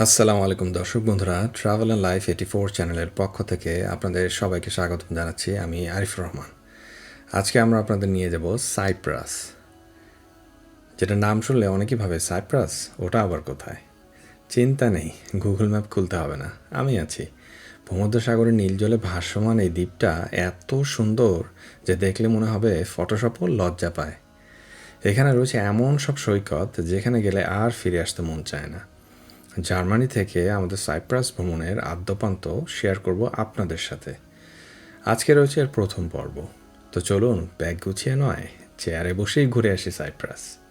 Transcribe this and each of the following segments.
আসসালামু আলাইকুম দর্শক বন্ধুরা travel and life eighty four চ্যানেলের পক্ষ থেকে আপনাদের সবাইকে স্বাগত জানাচ্ছি আমি আরিফ রহমান। আজকে আমরা আপনাদের নিয়ে যাব সাইপ্রাস যেটা নাম শুনলে অনেকেই ভাবে সাইপ্রাস ওটা আবার কোথায়? চিন্তা নেই গুগল ম্যাপ খুলতে হবে না, আমি আছি। ভূমধ্যসাগরের নীল জলে ভাসমান এই দ্বীপটা এত সুন্দর যে দেখলে মনে হবে ফটোশপও লজ্জা পায়। এখানে রয়েছে এমন সব সৈকত যেখানে গেলে আর ফিরে আসতে মন চায় না। জার্মানি থেকে আমাদের সাইপ্রাস ভ্রমণের আদ্যপান্ত শেয়ার করব আপনাদের সাথে। আজকে রয়েছে এর প্রথম পর্ব। তো চলুন, ব্যাগ গুছিয়ে নয়, চেয়ারে বসেই ঘুরে আসি Cyprus.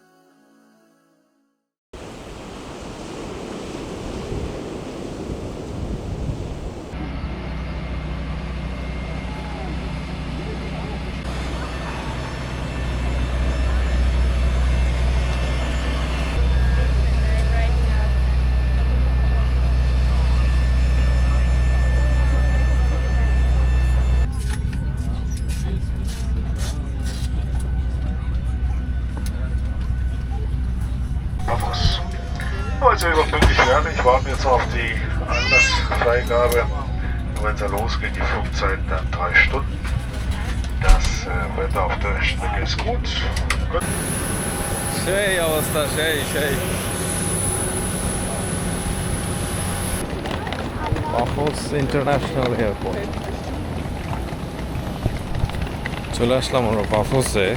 Anlassfreigabe. Und wenn es losgeht, die Flugzeit dann drei Stunden. Das äh, Wetter auf der Strecke ist gut. gut. সেই অবস্থা সেই সেই পাফোস ইন্টারন্যাশনাল এয়ারপোর্ট চলে আসলাম আমরা পাফোসে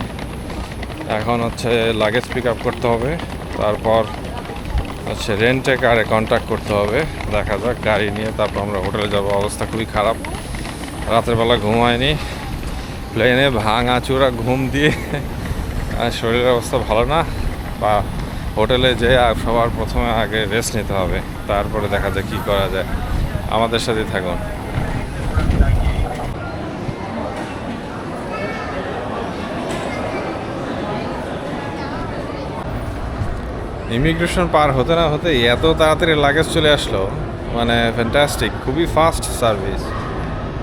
এখন হচ্ছে লাগেজ পিক আপ করতে হবে তারপর হচ্ছে রেন্টে কারে কন্ট্যাক্ট করতে হবে? দেখা যাক, গাড়ি নিয়ে তারপর আমরা হোটেলে যাব। অবস্থা খুবই খারাপ। রাতের বেলা ঘুমায়নি। প্লেনে ভাঙা চূড়া ঘুম দিয়ে শরীরের অবস্থা ভালো না। বা হোটেলে যে সবার প্রথমে আগে রেস্ট নিতে হবে। তারপরে দেখা যায় কী করা যায়। আমাদের সাথে থাকুন। ইমিগ্রেশন পার হতে না হতে এত তাড়াতাড়ি লাগেজ চলে আসলো। মানে ফ্যান্টাস্টিক খুবই ফাস্ট সার্ভিস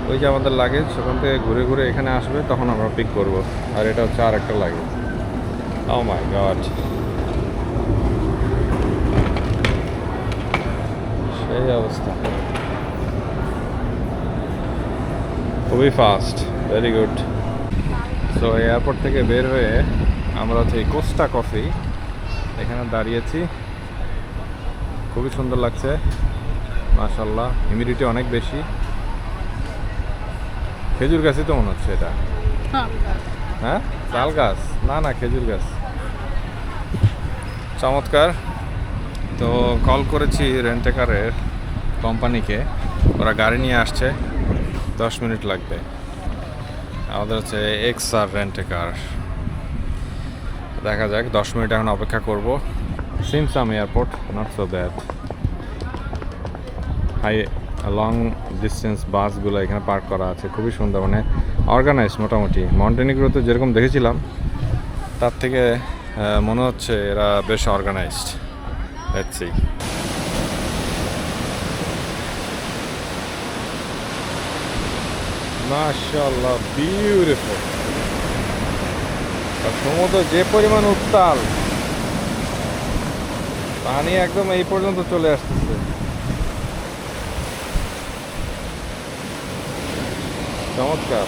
ওই যে আমাদের লাগেজ সেখান থেকে ঘুরে ঘুরে এখানে আসবে, তখন আমরা পিক করব। আর এটা হচ্ছে আর একটা লাগেজ ও মাই গড সেই অবস্থা। খুবই fast very good so airport থেকে বের হয়ে আমরা হচ্ছে কোস্টা কফি এখানে দাঁড়িয়েছি। খুবই সুন্দর লাগছে। মাশাল্লাহ হিউমিডিটি অনেক বেশি। খেজুর গাছই তো মনে হচ্ছে এটা। হ্যাঁ তাল গাছ? না না খেজুর গাছ। চমৎকার। তো কল করেছি রেন্টেকারের কোম্পানিকে ওরা গাড়ি নিয়ে আসছে। দশ মিনিট লাগবে। আমাদের হচ্ছে এক্স আর রেন্টেকার। দেখা যাক, দশ মিনিট এখন অপেক্ষা করব। সিমসাম airport not so bad hi long distance বাসগুলো এখানে পার্ক করা আছে, খুবই সুন্দর মানে অর্গানাইজ মোটামুটি। মন্টেনিগ্রোতে যেরকম দেখেছিলাম, তার থেকে মনে হচ্ছে এরা বেশ অর্গানাইজড দেখছি মাশাল্লাহ বিউটিফুল সমুদ্র যে পরিমাণ উত্তাল পানি একদম এই পর্যন্ত চলে আসতেছে। চমৎকার।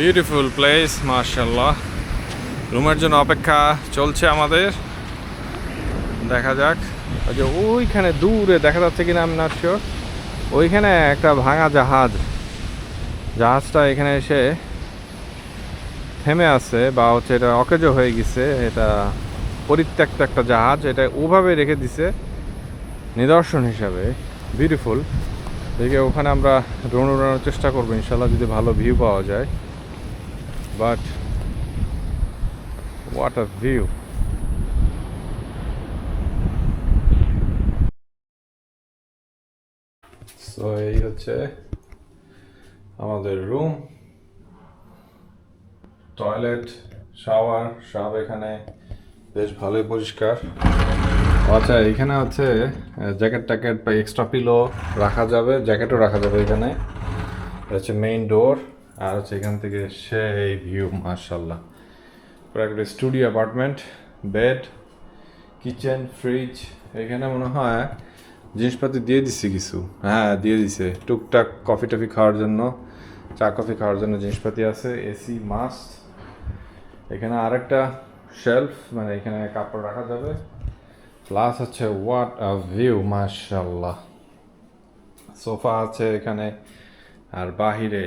বিউটিফুল প্লেস মার্শাল্লাহ রুমের জন্য অপেক্ষা চলছে আমাদের। দেখা যাক। যে ওইখানে দূরে দেখা যাচ্ছে কিনা আমি নট শিওর ওইখানে একটা ভাঙা জাহাজ। জাহাজটা এখানে এসে থেমে আছে বা হচ্ছে এটা অকেজো হয়ে গেছে। এটা পরিত্যক্ত একটা জাহাজ। এটা ওভাবে রেখে দিছে নিদর্শন হিসাবে। বিউটিফুল দেখে ওখানে আমরা ড্রোন উড়ানোর চেষ্টা করব ইনশাল্লাহ যদি ভালো ভিউ পাওয়া যায়। But what a view so এই হচ্ছে আমাদের রুম টয়লেট শাওয়ার সব এখানে বেশ ভালোই পরিষ্কার। আচ্ছা এখানে হচ্ছে জ্যাকেট ট্যাকেট বা এক্সট্রা পিলো রাখা যাবে জ্যাকেটও রাখা যাবে এখানে। হচ্ছে মেইন ডোর আর হচ্ছে এখান থেকে সেই ভিউ মার্শাল্লাহ পুরো একটা studio apartment bed kitchen fridge এখানে মনে হয় জিনিসপাতি দিয়ে দিচ্ছে কিছু। হ্যাঁ দিয়ে দিছে। টুকটাক কফি টফি খাওয়ার জন্য, চা কফি খাওয়ার জন্য জিনিসপাতি আছে, এসি মাস্ট এখানে আরেকটা শেলফ মানে এখানে কাপড় রাখা যাবে। প্লাস হচ্ছে হোয়াট আ ভিউ মাশাল্লাহ সোফা আছে এখানে। আর বাহিরে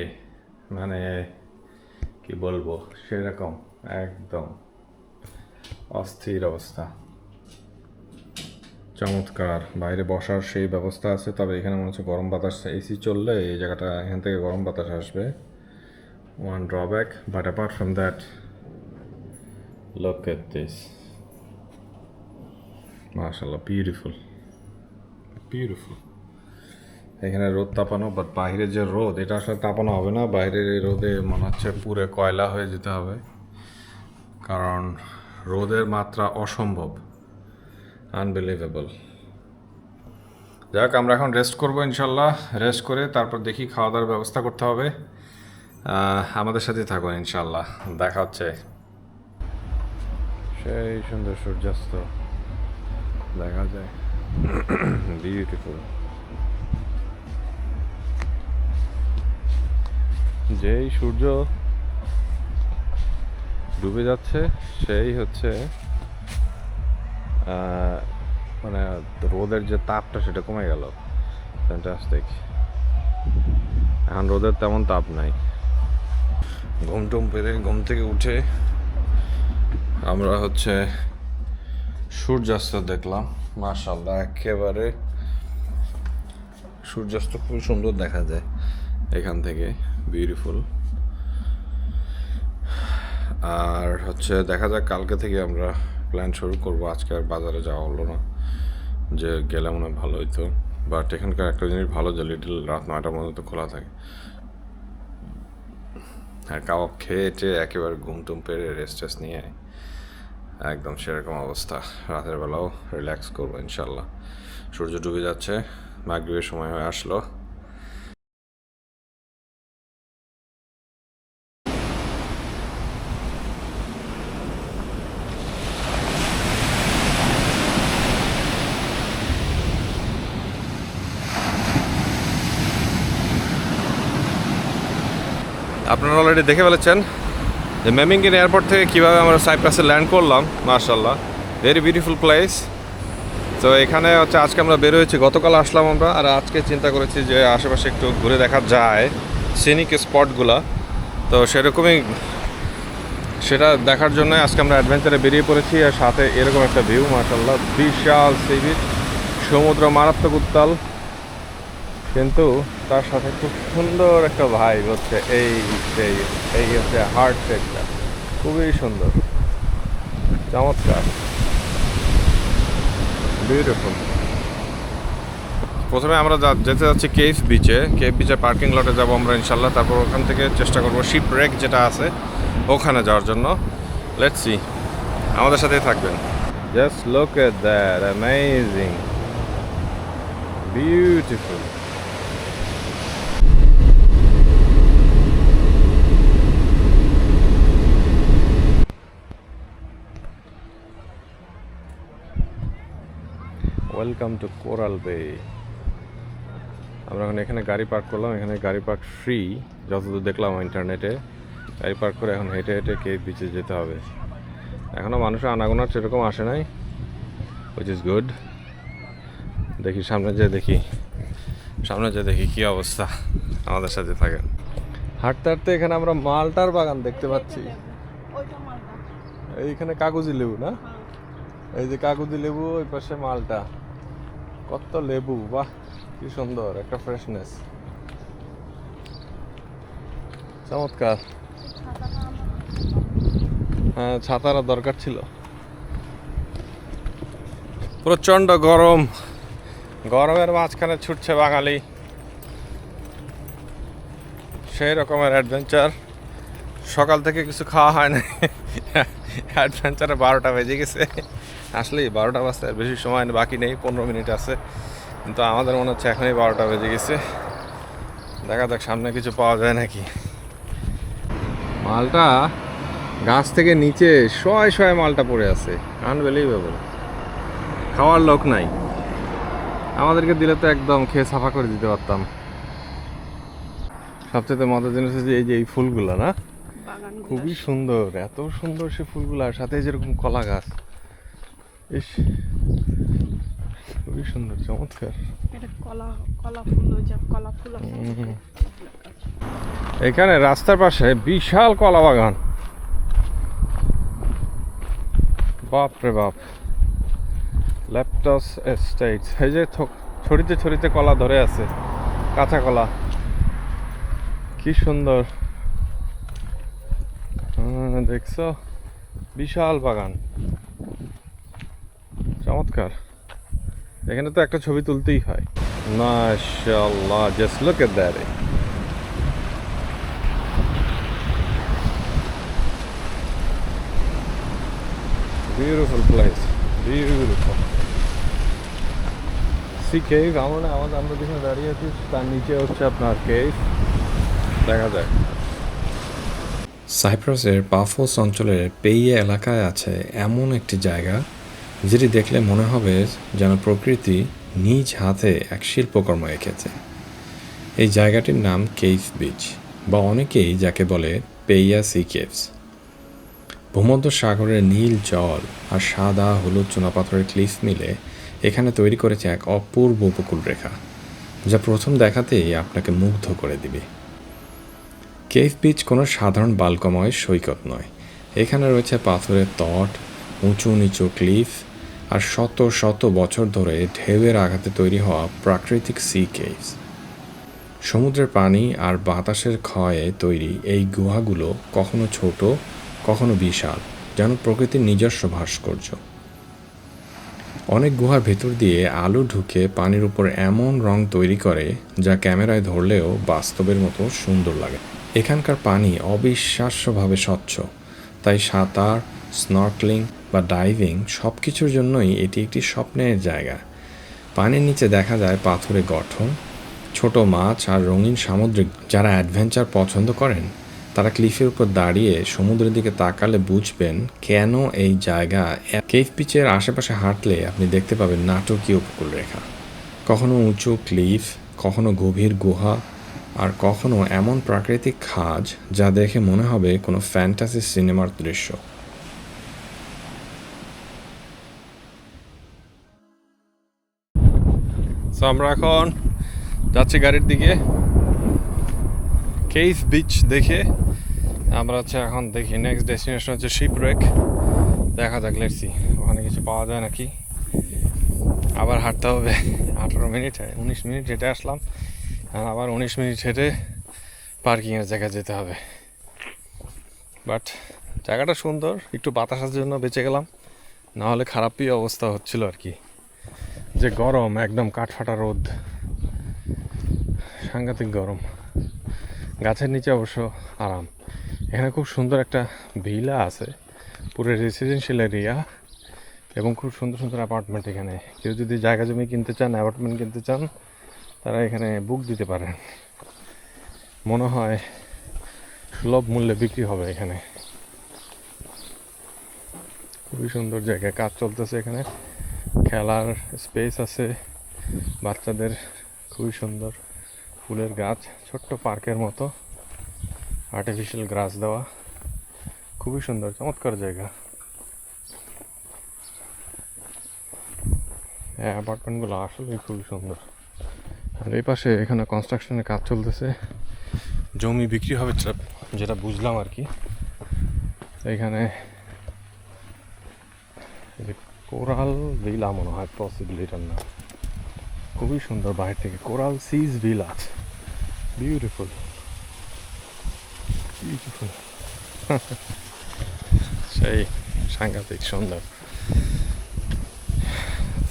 মানে কি বলব, সেরকম, একদম অস্থির অবস্থা। চমৎকার, বাইরে বসার সেই ব্যবস্থা আছে, তবে এখানে মনে হচ্ছে গরম বাতাস এসি চললে এই জায়গাটা, এখান থেকে গরম বাতাস আসবে। One drawback but apart from that look this মাশাল্লাহ বিউটিফুল বিউটিফুল এখানে রোদ তাপানো বাট বাইরে যে রোদ, এটা আসলে তাপানো হবে না। বাইরের এই রোদে মনে হচ্ছে পুরো কয়লা হয়ে যেতে হবে। কারণ রোদের মাত্রা অসম্ভব। আনবিলিভেবল যাক, আমরা এখন রেস্ট করব ইনশাল্লাহ। রেস্ট করে তারপর দেখি খাওয়া দাওয়ার ব্যবস্থা করতে হবে। আমাদের সাথে থাকুন ইনশাল্লাহ। দেখা হচ্ছে। সেই সুন্দর সূর্যাস্ত। দেখা যায়। বিউটিফুল যেই সূর্য ডুবে যাচ্ছে, সেই হচ্ছে মানে রোদের যে তাপটা সেটা কমে গেল। ফ্যান্টাস্টিক এখন রোদের তেমন তাপ নাই। ঘুম টুম পেরে ঘুম থেকে উঠে আমরা হচ্ছে সূর্যাস্ত দেখলাম। মাশাল্লাহ একেবারে সূর্যাস্ত খুব সুন্দর দেখা যায় এখান থেকে। বিউটিফুল আর হচ্ছে দেখা যাক, কালকে থেকে আমরা প্ল্যান শুরু করব। আজকে আর বাজারে যাওয়া হলো না। যে গেলে মনে হয় ভালো হইতো। বাট এখানকার একটা জিনিস ভালো, যে লিটল রাত নয়টার মধ্যে তো খোলা থাকে। আর কাবাব খেয়ে টেয়ে একেবারে ঘুম টুম পেরে রেস্ট টেস্ট নিয়ে একদম সেরকম অবস্থা। রাতের বেলাও রিল্যাক্স করব ইনশাল্লাহ। সূর্য ডুবে যাচ্ছে। মাগরীবের সময় হয়ে আসলো। আপনারা অলরেডি দেখে ফেলেছেন যে মেমিঙ্গিন এয়ারপোর্ট থেকে কীভাবে আমরা সাইপ্রাসে ল্যান্ড করলাম মার্শাল্লাহ ভেরি বিউটিফুল প্লেস তো এখানে হচ্ছে আজকে আমরা বের হয়েছি, গতকাল আসলাম আমরা, আর আজকে চিন্তা করেছি যে আশেপাশে একটু ঘুরে দেখা যায় সিনিক স্পটগুলা তো সেরকমই সেটা দেখার জন্য আজকে আমরা অ্যাডভেঞ্চারে বেরিয়ে পড়েছি, আর সাথে এরকম একটা ভিউ মার্শাল্লাহ বিশাল সি সমুদ্র, মারাত্মক উত্তাল। কিন্তু তার সাথে খুব সুন্দর একটা ভাইব হচ্ছে এই এই হচ্ছে হার্ট শেকটা খুবই সুন্দর। চমৎকার। বিউটিফুল প্রথমে আমরা যেতে যাচ্ছি কেফ বিচে কেফ বিচে পার্কিং লটে যাব আমরা ইনশাল্লাহ তারপর ওখান থেকে চেষ্টা করব শিপ রেক যেটা আছে ওখানে যাওয়ার জন্য। লেটস সি আমাদের সাথেই থাকবেন। Just look at that amazing beautiful welcome to Coral Bay আমরা এখন এখানে গাড়ি পার্ক করলাম এখানে গাড়ি পার্ক ফ্রি যতদূর দেখলাম ইন্টারনেটে গাড়ি পার্ক করে এখন হেঁটে হেঁটে কে বিচে যেতে হবে। এখনও মানুষের আনাগোনা সেরকম আসে নাই উইচ ইজ গুড দেখি সামনে যে দেখি সামনে যে দেখি কি অবস্থা আমাদের সাথে থাকেন। হাঁটতে হাঁটতে এখানে আমরা মালটার বাগান দেখতে পাচ্ছি। এইখানে কাগজি লেবু না? এই যে কাগজি লেবু ওই পাশে মালটা। কত লেবু, বাহ, কি সুন্দর, একটা ফ্রেশনেস চমৎকার। হ্যাঁ ছাতার দরকার ছিল। প্রচণ্ড গরম। গরমের মাঝখানে ছুটছে বাঙালি। সেই রকমের অ্যাডভেঞ্চার সকাল থেকে কিছু খাওয়া হয় না অ্যাডভেঞ্চারে বারোটা বেজে গেছে। আসলেই বারোটা বাজতে আর বেশি সময় বাকি নেই পনেরো মিনিট আছে। কিন্তু আমাদের মনে হচ্ছে এখনই বারোটা বেজে গেছে। দেখা যাক সামনে কিছু পাওয়া যায় নাকি। মালটা গাছ থেকে নিচে শয় শয় মালটা পড়ে আছে। আনবিলিভেবল খাওয়ার লোক নাই। আমাদেরকে দিলে তো একদম খেয়ে সাফা করে দিতে পারতাম। সবচেয়ে মজার জিনিস হচ্ছে এই যে এই ফুলগুলো না? খুবই সুন্দর এত সুন্দর সে ফুলগুলো। আর সাথে যেরকম কলা গাছ। ইস খুবই সুন্দর চমৎকার। এটা কলা কলা ফুল ওই কলা ফুল এখানে রাস্তার পাশে বিশাল কলা বাগান। বাপ রে বাপ। ল্যাপটস এস্টেটস এই যে ছড়িতে ছড়িতে কলা ধরে আছে কাঁচা কলা। কি সুন্দর। দেখছ? বিশাল বাগান। চমৎকার। এখানে তো একটা ছবি তুলতেই হয়। মাশাআল্লাহ just look at that beautiful place beautiful sea cave আমরা আমাদের আমরা যেখানে দাঁড়িয়ে আছি তার নিচে হচ্ছে আপনার কেভ দেখা যায় সাইপ্রাসের পাফোস অঞ্চলের পেইয়ে এলাকায় আছে এমন একটি জায়গা যেটি দেখলে মনে হবে যেন প্রকৃতি নিজ হাতে এক শিল্পকর্ম এঁকেছে। এই জায়গাটির নাম কেভ বিচ, বা অনেকেই যাকে বলে পেইয়া সি কেভস। ভূমধ্য সাগরের নীল জল আর সাদা হলুদ চুনাপাথরের ক্লিফ মিলে এখানে তৈরি করেছে এক অপূর্ব উপকূল রেখা যা প্রথম দেখাতেই আপনাকে মুগ্ধ করে দিবে। কেভ বিচ কোনো সাধারণ বালকময় সৈকত নয়। এখানে রয়েছে পাথরের তট উঁচু নিচু ক্লিফ আর শত শত বছর ধরে ঢেউয়ের আঘাতে তৈরি হওয়া প্রাকৃতিক সি কেভস সমুদ্রের পানি আর বাতাসের ক্ষয়ে তৈরি এই গুহাগুলো কখনো ছোট, কখনো বিশাল, যেন প্রকৃতির নিজস্ব ভাস্কর্য। অনেক গুহার ভেতর দিয়ে আলো ঢুকে পানির উপর এমন রং তৈরি করে যা ক্যামেরায় ধরলেও বাস্তবের মতো সুন্দর লাগে। এখানকার পানি অবিশ্বাস্যভাবে স্বচ্ছ, তাই সাঁতার স্নর্কলিং বা ডাইভিং সব কিছুর জন্যই এটি একটি স্বপ্নের জায়গা। পানির নিচে দেখা যায় পাথুরে গঠন ছোট মাছ আর রঙিন সামুদ্রিক। যারা অ্যাডভেঞ্চার পছন্দ করেন, তারা ক্লিফের উপর দাঁড়িয়ে সমুদ্রের দিকে তাকালে বুঝবেন কেন এই জায়গা কেফ পিচের আশেপাশে হাঁটলে আপনি দেখতে পাবেন নাটকীয় উপকূল রেখা কখনো উঁচু ক্লিফ কখনো গভীর গুহা, আর কখনো এমন প্রাকৃতিক খাজ যা দেখে মনে হবে কোনো ফ্যান্টাসি সিনেমার দৃশ্য। সো আমরা এখন যাচ্ছি গাড়ির দিকে। কেভ বিচ দেখে আমরা হচ্ছে এখন দেখি নেক্সট ডেস্টিনেশন হচ্ছে শিপরেক দেখা যাক লেটসি ওখানে কিছু পাওয়া যায় নাকি? আবার হাঁটতে হবে। আঠারো মিনিট, উনিশ মিনিট হেঁটে আসলাম। আবার উনিশ মিনিট হেঁটে পার্কিংয়ের জায়গায় যেতে হবে। বাট জায়গাটা সুন্দর, একটু বাতাসের জন্য বেঁচে গেলাম। না হলে খারাপই অবস্থা হচ্ছিল আর কি। যে গরম, একদম কাঠফাটা রোদ। সাংঘাতিক গরম। গাছের নিচে অবশ্য আরাম। এখানে খুব সুন্দর একটা ভিলা আছে। পুরো রেসিডেন্সিয়াল এরিয়া এবং খুব সুন্দর সুন্দর অ্যাপার্টমেন্ট এখানে। কেউ যদি জায়গা জমি কিনতে চান অ্যাপার্টমেন্ট কিনতে চান, তারা এখানে বুক দিতে পারেন। মনে হয় সুলভ মূল্যে বিক্রি হবে এখানে। খুবই সুন্দর জায়গা কাজ চলতেছে এখানে। খেলার স্পেস আছে। বাচ্চাদের খুবই সুন্দর ফুলের গাছ, ছোট্ট পার্কের মতো। আর্টিফিশিয়াল গ্রাস দেওয়া। খুবই সুন্দর, চমৎকার জায়গা। হ্যাঁ অ্যাপার্টমেন্টগুলো আসলেই খুবই সুন্দর। আর এই পাশে এখানে কনস্ট্রাকশনের কাজ চলতেছে। জমি বিক্রি হবে, যেটা বুঝলাম আর কি। এখানে কোরাল ভিলা মনে হয় পসিবল এটার নাম খুবই সুন্দর বাইরে থেকে। Coral Seas Villa beautiful beautiful সেই সাংঘাতিক সুন্দর।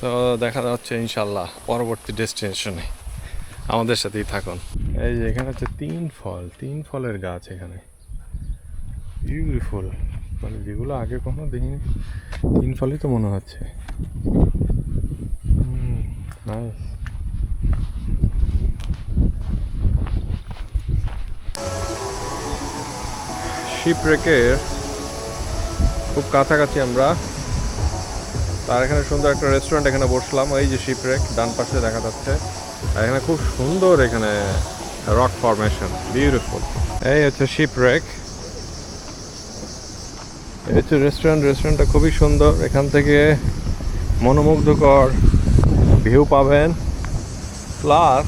তো দেখা যাচ্ছে ইনশাল্লাহ পরবর্তী ডেস্টিনেশনে আমাদের সাথেই থাকুন। এই যে এখানে হচ্ছে তিন ফল, তিন ফলের গাছ এখানে। বিউটিফুল মানে যেগুলো আগে কোনো দেখিনি তিন ফলই তো মনে হচ্ছে। নাইস শিপ রেকের খুব কাছাকাছি আমরা। তার এখানে সুন্দর একটা রেস্টুরেন্ট এখানে বসলাম এই যে শিপ রেক ডান পাশে দেখা যাচ্ছে। আর এখানে খুব সুন্দর এখানে রক ফরমেশন বিউটিফুল এই হচ্ছে শিপ রেক এই হচ্ছে রেস্টুরেন্ট রেস্টুরেন্টটা খুবই সুন্দর। এখান থেকে মনোমুগ্ধকর ভিউ পাবেন। প্লাস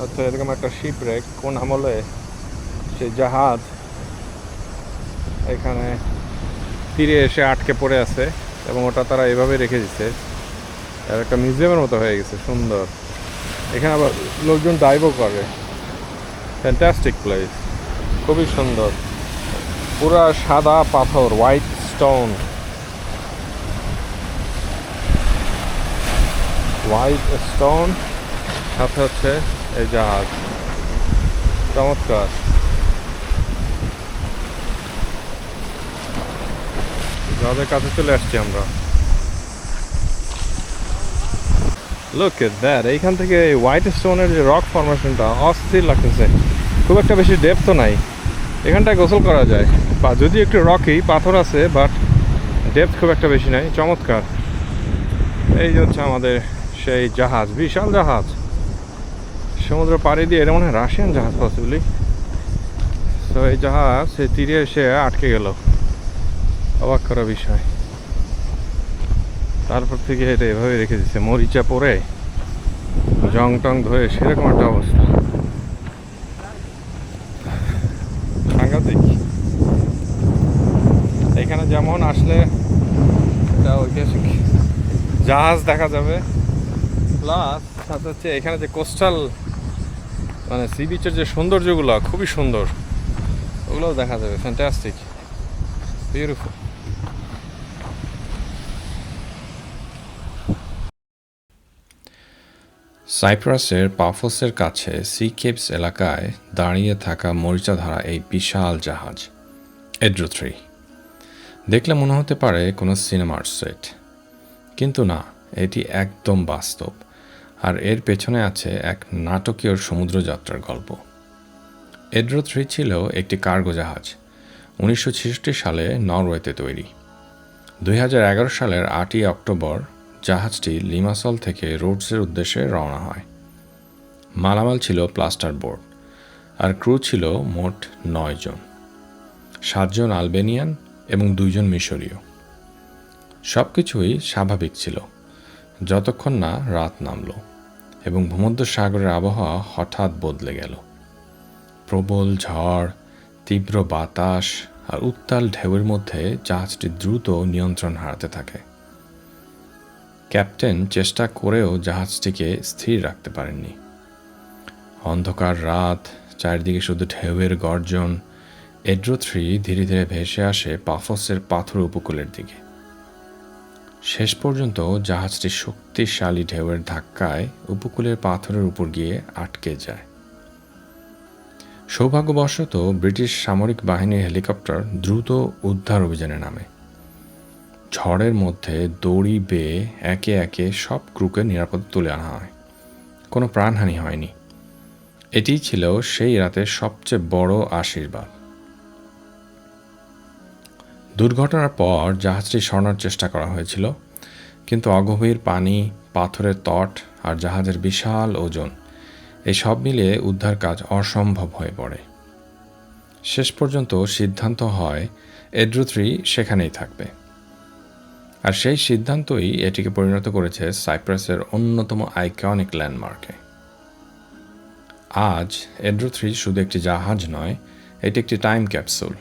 হচ্ছে এরকম একটা শিপ রেক কোন আমলে সে জাহাজ এখানে তীরে এসে আটকে পড়ে আছে এবং ওটা তারা এভাবে রেখে দিচ্ছে আর একটা মিউজিয়ামের মতো হয়ে গেছে, সুন্দর। এখানে আবার লোকজন ডাইভও করে। ফ্যান্টাস্টিক প্লেস খুবই সুন্দর। পুরা সাদা পাথর হোয়াইট স্টোন হোয়াইট স্টোন সাথে হচ্ছে এই জাহাজ। চমৎকার। জাহাজের কাছে চলে আসছি আমরা। লুক দ্যাট এইখান থেকে হোয়াইট স্টোনের যে রক ফরমেশনটা অস্থির লাগতেছে। খুব একটা বেশি ডেপথ নাই। এখানটায় গোসল করা যায়। বা যদি একটু রকি পাথর আছে বাট ডেপথ খুব একটা বেশি নাই, চমৎকার। এই যে হচ্ছে আমাদের সেই জাহাজ, বিশাল জাহাজ। সমুদ্র পাড়ি দিয়ে, এটা মনে হয় রাশিয়ান জাহাজ পসিবলি তো এই জাহাজ সে তীরে এসে আটকে গেল। অবাক করা বিষয়। তারপর থেকে এটা এভাবে রেখে দিচ্ছে মরিচা পরে জং টং ধরে, সেরকম একটা অবস্থা সাংঘাতিক এখানে যেমন আসলে এটা ঐতিহাসিক জাহাজ দেখা যাবে। প্লাস সাথে হচ্ছে এখানে যে কোস্টাল মানে সি বিচের যে সৌন্দর্যগুলো, খুবই সুন্দর। ওগুলোও দেখা যাবে ফ্যান্টাস্টিক বিউটিফুল সাইপ্রাসের পাফোসের কাছে সি কেপস এলাকায় দাঁড়িয়ে থাকা মরিচাধারা এই বিশাল জাহাজ, এড্রো থ্রি। দেখলে মনে হতে পারে কোনো সিনেমার সেট। কিন্তু না, এটি একদম বাস্তব। আর এর পেছনে আছে এক নাটকীয় সমুদ্রযাত্রার গল্প। এড্রো থ্রি ছিল একটি কার্গো জাহাজ, উনিশশো ছেষট্টি সালে নরওয়েতে তৈরি। দুই হাজার এগারো সালের আটই অক্টোবর জাহাজটি লিমাসল থেকে রোডসের উদ্দেশ্যে রওনা হয়। মালামাল ছিল প্লাস্টার বোর্ড, আর ক্রু ছিল মোট নয় জন সাতজন আলবেনিয়ান এবং দুইজন মিশরীয়। সব কিছুই স্বাভাবিক ছিল। যতক্ষণ না রাত নামল এবং ভূমধ্য সাগরের আবহাওয়া হঠাৎ বদলে গেল। প্রবল ঝড়, তীব্র বাতাস আর উত্তাল ঢেউয়ের মধ্যে জাহাজটি দ্রুত নিয়ন্ত্রণ হারাতে থাকে। ক্যাপ্টেন চেষ্টা করেও জাহাজটিকে স্থির রাখতে পারেননি। অন্ধকার রাত, চারিদিকে শুধু ঢেউয়ের গর্জন এড্রো থ্রি ধীরে ধীরে ভেসে আসে পাফসের পাথর উপকূলের দিকে। শেষ পর্যন্ত জাহাজটি শক্তিশালী ঢেউয়ের ধাক্কায় উপকূলের পাথরের উপর গিয়ে আটকে যায়। সৌভাগ্যবশত ব্রিটিশ সামরিক বাহিনীর হেলিকপ্টার দ্রুত উদ্ধার অভিযানে নামে। ঝড়ের মধ্যে দড়ি বেয়ে একে একে সব ক্রুকে নিরাপদে তুলে আনা হয়। কোনো প্রাণহানি হয়নি। এটিই ছিল সেই রাতে সবচেয়ে বড় আশীর্বাদ। দুর্ঘটনার পর জাহাজটি সরানোর চেষ্টা করা হয়েছিল, কিন্তু অগভীর পানি, পাথরের তট আর জাহাজের বিশাল ওজন, এই সব মিলিয়ে উদ্ধার কাজ অসম্ভব হয়ে পড়ে। শেষ পর্যন্ত সিদ্ধান্ত হয় এড্রু থ্রি সেখানেই থাকবে। আর সেই সিদ্ধান্তই এটিকে পরিণত করেছে সাইপ্রাসের অন্যতম আইকনিক ল্যান্ডমার্কে। আজ এড্রো থ্রি শুধু একটি জাহাজ নয়, এটি একটি টাইম ক্যাপসুল।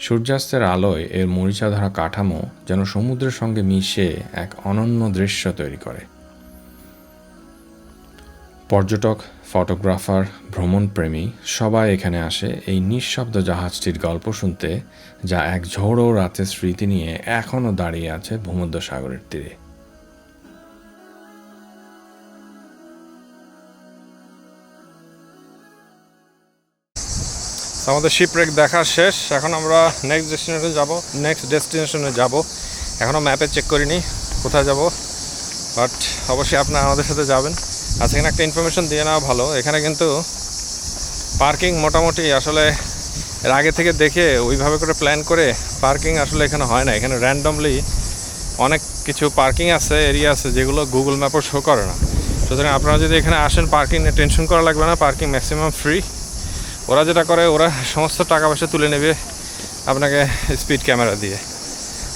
সূর্যাস্তের আলোয় এর মরিচাধারা কাঠামো যেন সমুদ্রের সঙ্গে মিশে এক অনন্য দৃশ্য তৈরি করে। পর্যটক, ফটোগ্রাফার, ভ্রমণপ্রেমী সবাই এখানে আসে এই নিঃশব্দ জাহাজটির গল্প শুনতে, যা এক ঝোড়ো রাতের স্মৃতি নিয়ে এখনও দাঁড়িয়ে আছে ভূমধ্যসাগরের তীরে। আমাদের শিপরেক দেখা শেষ। এখন আমরা নেক্সট ডেস্টিনেশনে যাব। নেক্সট ডেস্টিনেশনে যাব। এখনও ম্যাপে চেক করিনি কোথায় যাব। বাট অবশ্যই আপনারা আমাদের সাথে যাবেন। আচ্ছা এখানে একটা ইনফরমেশন দিয়ে নেওয়া ভালো। এখানে কিন্তু পার্কিং মোটামুটি আসলে এর আগে থেকে দেখে ওইভাবে করে প্ল্যান করে পার্কিং আসলে এখানে হয় না। এখানে র্যান্ডমলি অনেক কিছু পার্কিং আছে এরিয়া আছে যেগুলো গুগল ম্যাপও শো করে না। সুতরাং আপনারা যদি এখানে আসেন পার্কিং নিয়ে টেনশন করা লাগবে না। পার্কিং ম্যাক্সিমাম ফ্রি ওরা যেটা করে, ওরা সমস্ত টাকা পয়সা তুলে নেবে আপনাকে স্পিড ক্যামেরা দিয়ে।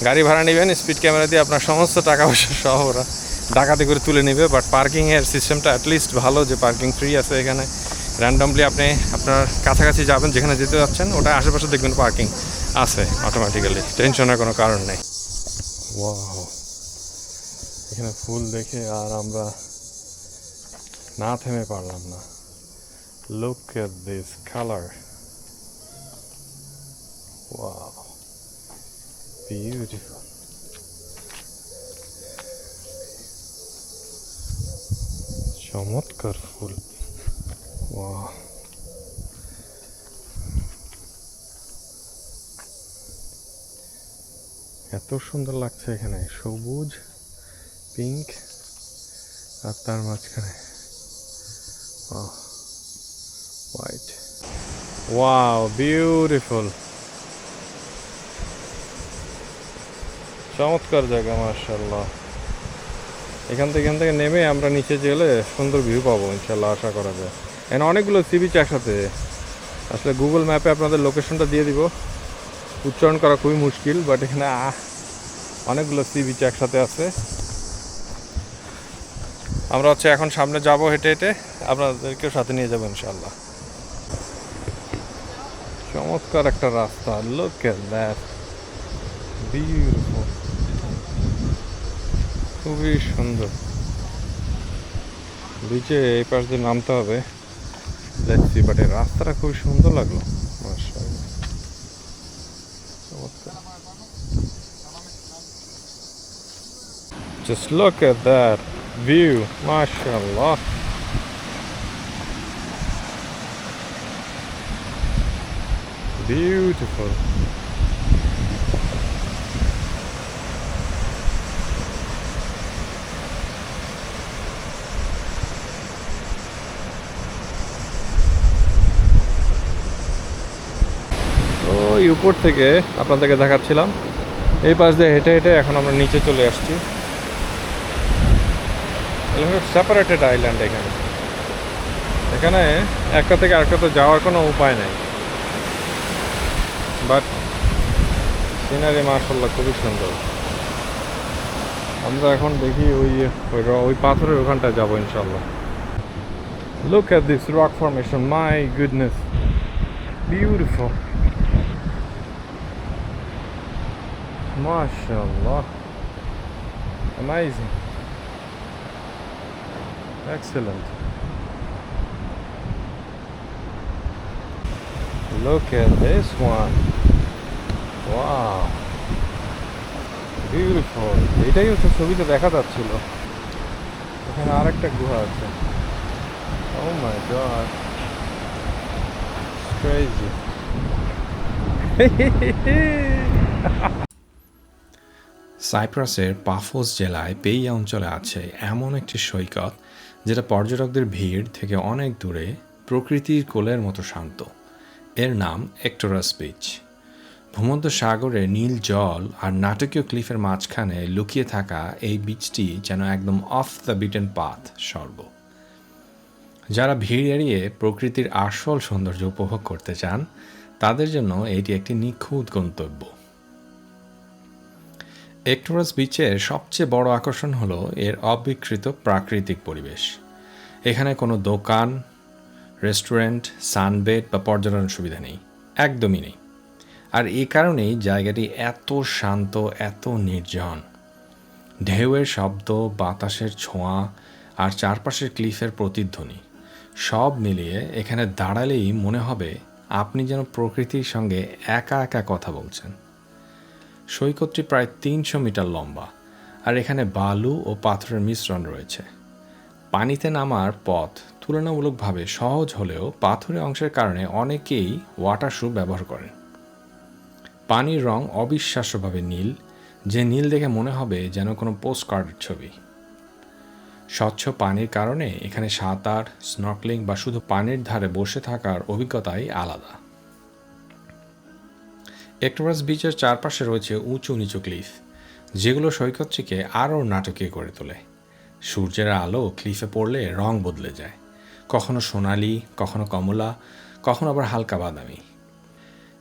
গাড়ি ভাড়া নেবেন স্পিড ক্যামেরা দিয়ে আপনার সমস্ত টাকা পয়সা সহ ওরা ডাকাতি করে তুলে নেবে। বাট পার্কিংয়ের সিস্টেমটা অ্যাটলিস্ট ভালো যে পার্কিং ফ্রি আছে এখানে। র্যান্ডমলি আপনি আপনার কাছাকাছি যাবেন, যেখানে যেতে যাচ্ছেন, ওটা আশেপাশে দেখবেন পার্কিং আছে অটোমেটিক্যালি টেনশনের কোনো কারণ নেই। এখানে ফুল দেখে আর আমরা না থেমে পারলাম না। Look at this colour wow beautiful চমৎকার ফুল ওয়াও এত সুন্দর লাগছে এখানে। সবুজ পিঙ্ক আর তার মাঝখানে। হোয়াইট ওয়াও বিউটিফুল চমৎকার জায়গা মার্শাল্লাহ এখান থেকে এখান থেকে নেমে আমরা নিচে গেলে সুন্দর ভিউ পাবো ইনশাল্লাহ আশা করা যায়। এখানে অনেকগুলো সি বিচ একসাথে। আসলে গুগল ম্যাপে আপনাদের লোকেশনটা দিয়ে দিব। উচ্চারণ করা খুবই মুশকিল বাট এখানে অনেকগুলো সি বিচ একসাথে আছে। আমরা হচ্ছে এখন সামনে যাব হেঁটে হেঁটে। আপনাদেরকেও সাথে নিয়ে যাব ইনশাল্লাহ চমৎকার একটা রাস্তা। লোক দ্যাট বিউটিফুল খুবই সুন্দর। বিচে এই পাশ দিয়ে নামতে হবে। দেখছি বাট এই রাস্তাটা খুবই সুন্দর লাগল। চমৎকার। Just look at that view, mashallah. Beautiful. ওই উপর থেকে আপনাদেরকে দেখাচ্ছিলাম। এই পাশ দিয়ে হেঁটে হেঁটে এখন আমরা নিচে চলে আসছি। সেপারেটেড আইল্যান্ড এখানে। এখানে একটা থেকে আরেকটাতে যাওয়ার কোনো উপায় নেই। বাট সিনারি মার্শাল্লাহ খুবই সুন্দর। আমরা এখন দেখি ওই ওই পাথরের ওখানটায় যাব ইনশাল্লাহ। Look at this rock formation my goodness beautiful মার্শাল্লাহ amazing excellent Look at this one. Wow. Beautiful. এটাই হচ্ছে ছবিতে দেখা যাচ্ছিল এখানে আরেকটা গুহা আছে Oh my god. It's crazy. সাইপ্রাসের পাফোস জেলায় পেইয়া অঞ্চলে আছে এমন একটি সৈকত, যেটা পর্যটকদের ভিড় থেকে অনেক দূরে প্রকৃতির কোলের মতো শান্ত এর নাম একটোরাস বিচ ভূমধ্য সাগরে নীল জল আর নাটকীয় ক্লিফের মাঝখানে লুকিয়ে থাকা এই বিচটি যেন একদম অফ দ্য বিটেন পাথ স্বর্গ যারা ভিড় এড়িয়ে প্রকৃতির আসল সৌন্দর্য উপভোগ করতে চান, তাদের জন্য এটি একটি নিখুঁত গন্তব্য। একটোরাস বিচের সবচেয়ে বড় আকর্ষণ হলো এর অবিকৃত প্রাকৃতিক পরিবেশ। এখানে কোনো দোকান রেস্টুরেন্ট, সানবেড বা পর্যটন সুবিধা নেই। একদমই নেই। আর এই কারণেই জায়গাটি এত শান্ত, এত নির্জন। ঢেউয়ের শব্দ, বাতাসের ছোঁয়া আর চারপাশের ক্লিফের প্রতিধ্বনি, সব মিলিয়ে এখানে দাঁড়ালেই মনে হবে আপনি যেন প্রকৃতির সঙ্গে একা একা কথা বলছেন। সৈকতটি প্রায় তিনশো মিটার লম্বা আর এখানে বালু ও পাথরের মিশ্রণ রয়েছে। পানিতে নামার পথ তুলনামূলকভাবে সহজ হলেও পাথুরে অংশের কারণে অনেকেই ওয়াটার শ্যু ব্যবহার করেন। পানির রং অবিশ্বাস্যভাবে নীল, যে নীল দেখে মনে হবে যেন কোনো পোস্ট কার্ডের ছবি। স্বচ্ছ পানির কারণে এখানে সাঁতার স্নকলিং বা শুধু পানির ধারে বসে থাকার অভিজ্ঞতাই আলাদা। একটোরাস বিচের চারপাশে রয়েছে উঁচু নিচু ক্লিফ যেগুলো সৈকতটিকে আরও নাটকীয় করে তোলে। সূর্যের আলো ক্লিফে পড়লে রং বদলে যায়। কখনো সোনালি, কখনো কমলা, কখনো আবার হালকা বাদামি।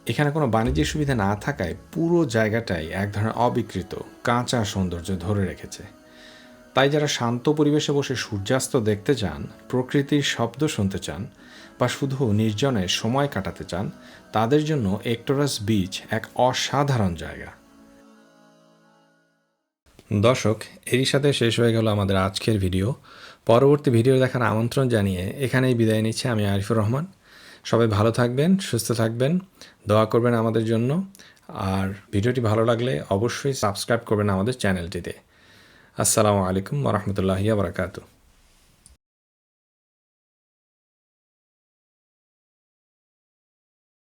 এখানে কোনো বাণিজ্যিক সুবিধা না থাকায় পুরো জায়গাটাই এক ধরনের অবিকৃত, কাঁচা সৌন্দর্য ধরে রেখেছে। তাই যারা শান্ত পরিবেশে বসে সূর্যাস্ত দেখতে চান, প্রকৃতির শব্দ শুনতে চান, বা শুধু নির্জনে সময় কাটাতে চান, তাদের জন্য একটোরাস বিচ এক অসাধারণ জায়গা। দর্শক, এরই সাথে শেষ হয়ে গেল আমাদের আজকের ভিডিও। পরবর্তী ভিডিও দেখার আমন্ত্রণ জানিয়ে এখানেই বিদায় নিচ্ছি। আমি আরিফুর রহমান। সবাই ভালো থাকবেন, সুস্থ থাকবেন, দোয়া করবেন আমাদের জন্য। আর ভিডিওটি ভালো লাগলে অবশ্যই সাবস্ক্রাইব করবেন আমাদের চ্যানেলটিতে। আসসালামু আলাইকুম রহমতুল্লাহ বারাকাতু